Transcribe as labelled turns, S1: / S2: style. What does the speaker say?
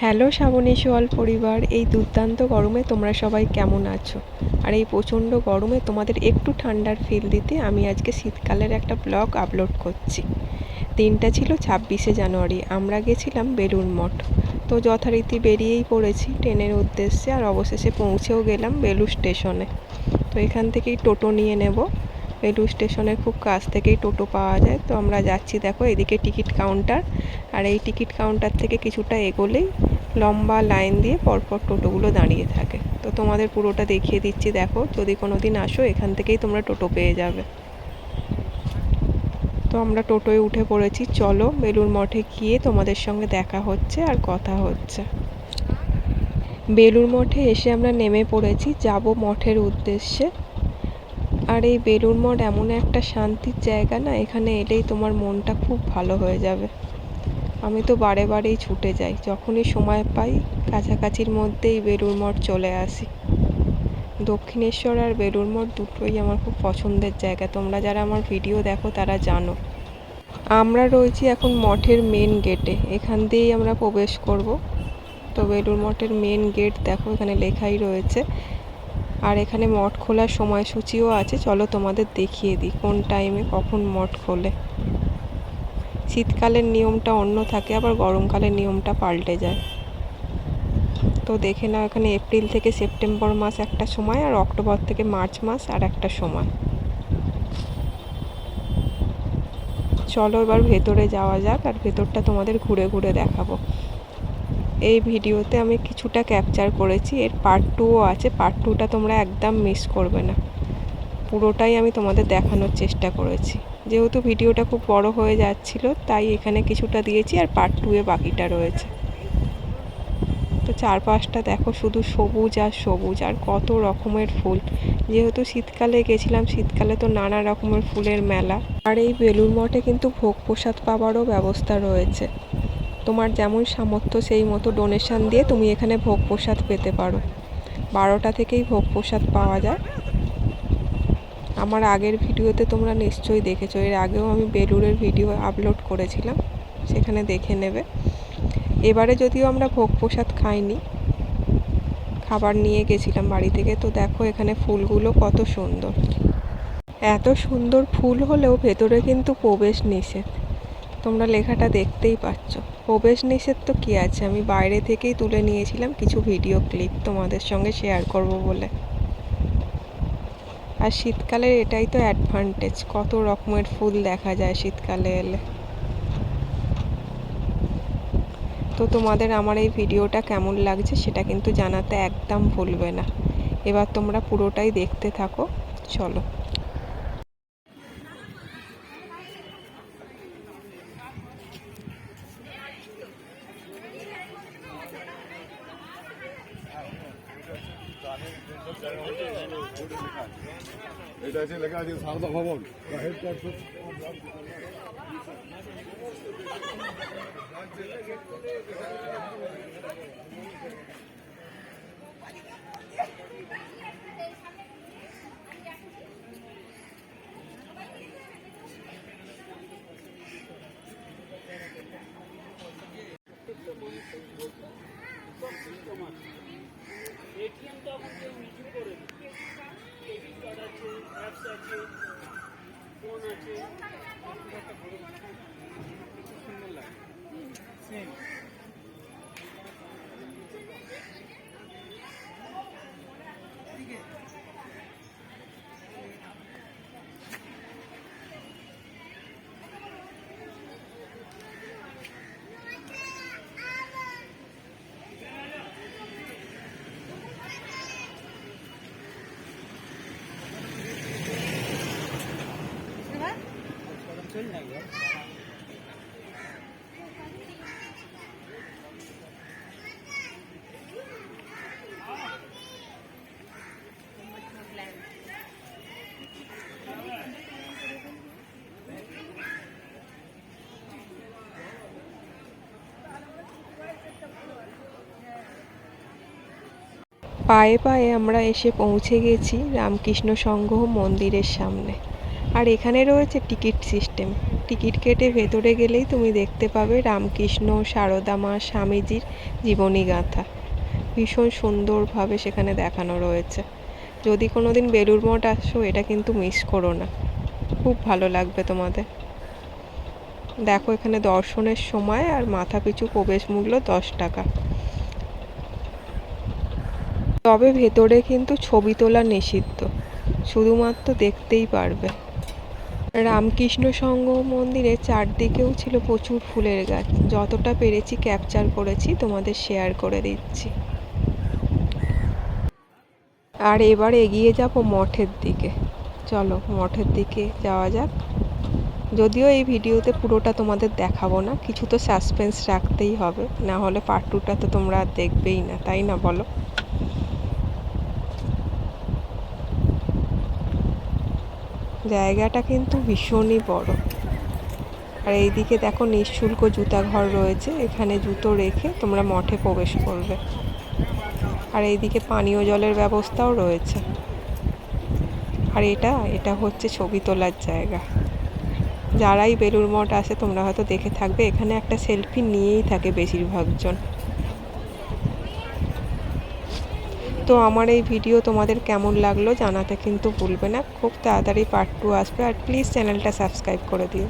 S1: Hello Shrabani সোয়াল পরিবার, এই দুর্দান্ত গরমে তোমরা সবাই কেমন আছো? আর এই প্রচণ্ড গরমে তোমাদের একটু ঠান্ডার ফিল দিতে আমি আজকে শীতকালের একটা ব্লগ আপলোড করছি। দিনটা ছিল ছাব্বিশে জানুয়ারি, আমরা গেছিলাম বেলুড় মঠ। তো যথারীতি বেরিয়েই পড়েছি ট্রেনের উদ্দেশ্যে আর অবশেষে পৌঁছেও গেলাম বেলুড় স্টেশনে তো এখান থেকেই টোটো নিয়ে নেব। বেলুড় স্টেশনের খুব কাছ থেকেই টোটো পাওয়া যায়। তো আমরা যাচ্ছি, দেখো, এদিকে টিকিট কাউন্টার। আর এই টিকিট কাউন্টার থেকে কিছুটা এগোলেই লম্বা লাইন দিয়ে পরপর টোটোগুলো দাঁড়িয়ে থাকে। তো তোমাদের পুরোটা দেখিয়ে দিচ্ছি, দেখো, যদি কোনো দিন আসো, এখান থেকেই তোমরা টোটো পেয়ে যাবে। তো আমরা টোটোয় উঠে পড়েছি। চলো বেলুর মঠে গিয়ে তোমাদের সঙ্গে দেখা হচ্ছে আর কথা হচ্ছে। বেলুর মঠে এসে আমরা নেমে পড়েছি। যাব মঠের উদ্দেশ্যে। আর এই বেলুড় মঠ এমন একটা শান্তির জায়গা না, এখানে এলেই তোমার মনটা খুব ভালো হয়ে যাবে। আমি তো বারে বারেই ছুটে যাই, যখনই সময় পাই কাছাকাছির মধ্যেই বেলুড় মঠ চলে আসি। দক্ষিণেশ্বর আর বেলুড় মঠ দুটোই আমার খুব পছন্দের জায়গা, তোমরা যারা আমার ভিডিও দেখো তারা জানো। আমরা রয়েছি এখন মঠের মেন গেটে এখান দিয়েই আমরা প্রবেশ করব। তো বেলুড় মঠের মেন গেট দেখো, এখানে লেখাই রয়েছে আর এখানে মঠ খোলার সময়সূচিও আছে। চলো তোমাদের দেখিয়ে দিই কোন টাইমে কখন মঠ খোলে। শীতকালের নিয়মটা অন্য থাকে, আবার গরমকালের নিয়মটা পাল্টে যায়। তো দেখে নাও এখানে এপ্রিল থেকে সেপ্টেম্বর মাস একটা সময় আর অক্টোবর থেকে মার্চ মাস আর একটা সময়। চলো এবার ভেতরে যাওয়া যাক আর ভেতরটা তোমাদের ঘুরে ঘুরে দেখাবো। এই ভিডিওতে আমি কিছুটা ক্যাপচার করেছি। এর পার্ট টুও আছে। পার্ট টুটা তোমরা একদম মিস করবে না। পুরোটাই আমি তোমাদের দেখানোর চেষ্টা করেছি। যেহেতু ভিডিওটা খুব বড় হয়ে যাচ্ছিল, তাই এখানে কিছুটা দিয়েছি আর পার্ট টুয়ে বাকিটা রয়েছে। তো চারপাশটা দেখো, শুধু সবুজ আর সবুজ আর কত রকমের ফুল। যেহেতু শীতকালে গেছিলাম, শীতকালে তো নানা রকমের ফুলের মেলা। আর এই বেলুর মঠে কিন্তু ভোগ প্রসাদ পাওয়ারও ব্যবস্থা রয়েছে। তোমার যেমন সামর্থ্য সেই মতো ডোনেশান দিয়ে তুমি এখানে ভোগ প্রসাদ পেতে পারো। বারোটা থেকেই ভোগ প্রসাদ পাওয়া যায়। আমার আগের ভিডিওতে তোমরা নিশ্চয়ই দেখেছ। এর আগেও আমি বেলুরের ভিডিও আপলোড করেছিলাম, সেখানে দেখে নেবে। এবারে যদিও আমরা ভোগ প্রসাদ খাইনি, খাবার নিয়ে গেছিলাম বাড়ি থেকে, তো দেখো এখানে ফুলগুলো কত সুন্দর। এত সুন্দর ফুল হলেও ভেতরে কিন্তু প্রবেশ নিষেধ। তোমরা লেখাটা দেখতেই পাচ্ছ। প্রবেশ নিষেধ তো কী আছে? আমি বাইরে থেকেই তুলে নিয়েছিলাম কিছু ভিডিও ক্লিপ তোমাদের সঙ্গে শেয়ার করব বলে। আর শীতকালের এটাই তো অ্যাডভান্টেজ কত রকমের ফুল দেখা যায় শীতকালে এলে। তো তোমাদের আমার এই ভিডিওটা কেমন লাগছে সেটা কিন্তু জানাতে একদম ভুলবে না। এবার তোমরা পুরোটাই দেখতে থাকো, চলো।
S2: এটা আছে লেখা আছে সারদা ভবন হেডকোয়ার্টার
S3: এটিএম তো এখন কেউ ইস্যু করে ক্রেডিট কার্ড আছে অ্যাপস আছে ফোন আছে সুন্দর লাগে। সেম
S1: পায়ে পায়ে আমরা এসে পৌঁছে গেছি রামকৃষ্ণ সংঘ মন্দিরের সামনে। আর এখানে রয়েছে টিকিট সিস্টেম। টিকিট কেটে ভেতরে গেলেই তুমি দেখতে পাবে রামকৃষ্ণ, সারদা মা, স্বামীজির জীবনী গাথা। ভীষণ সুন্দরভাবে সেখানে দেখানো রয়েছে। যদি কোনো দিন বেলুর মঠ আসো, এটা কিন্তু মিস করো না। খুব ভালো লাগবে তোমাদের। দেখো এখানে দর্শনের সময় আর মাথা পিছু প্রবেশ মূল্য দশ টাকা। তবে ভেতরে কিন্তু ছবি তোলা নিষিদ্ধ। শুধুমাত্র দেখতেই পারবে। রামকৃষ্ণ সংঘ মন্দিরে চারদিকেও ছিল প্রচুর ফুলের গাছ। যতটা পেরেছি ক্যাপচার করেছি, তোমাদের শেয়ার করে দিচ্ছি। আর এবার এগিয়ে যাব মঠের দিকে। চলো, মঠের দিকে যাওয়া যাক। যদিও এই ভিডিওতে পুরোটা তোমাদের দেখাবো না, কিছু তো সাসপেন্স রাখতেই হবে। না হলে পার্ট টুটা তো তোমরা আর দেখবেই না, তাই না বলো? জায়গাটা কিন্তু ভীষণই বড়। আর এইদিকে দেখো নিঃশুল্ক জুতা ঘর রয়েছে, এখানে জুতো রেখে তোমরা মঠে প্রবেশ করবে। আর এইদিকে পানীয় জলের ব্যবস্থাও রয়েছে। আর এটা এটা হচ্ছে ছবি তোলার জায়গা। যারাই বেলুর মঠ আসে, তোমরা হয়তো দেখে থাকবে, এখানে একটা সেলফি নিয়েই থাকে বেশিরভাগজন তো আমার এই ভিডিও তোমাদের কেমন লাগল জানাতে কিন্তু ভুলবে না। খুব তাড়াতাড়ি পার্ট টু আসবে আর প্লিজ চ্যানেলটা সাবস্ক্রাইব করে দিও।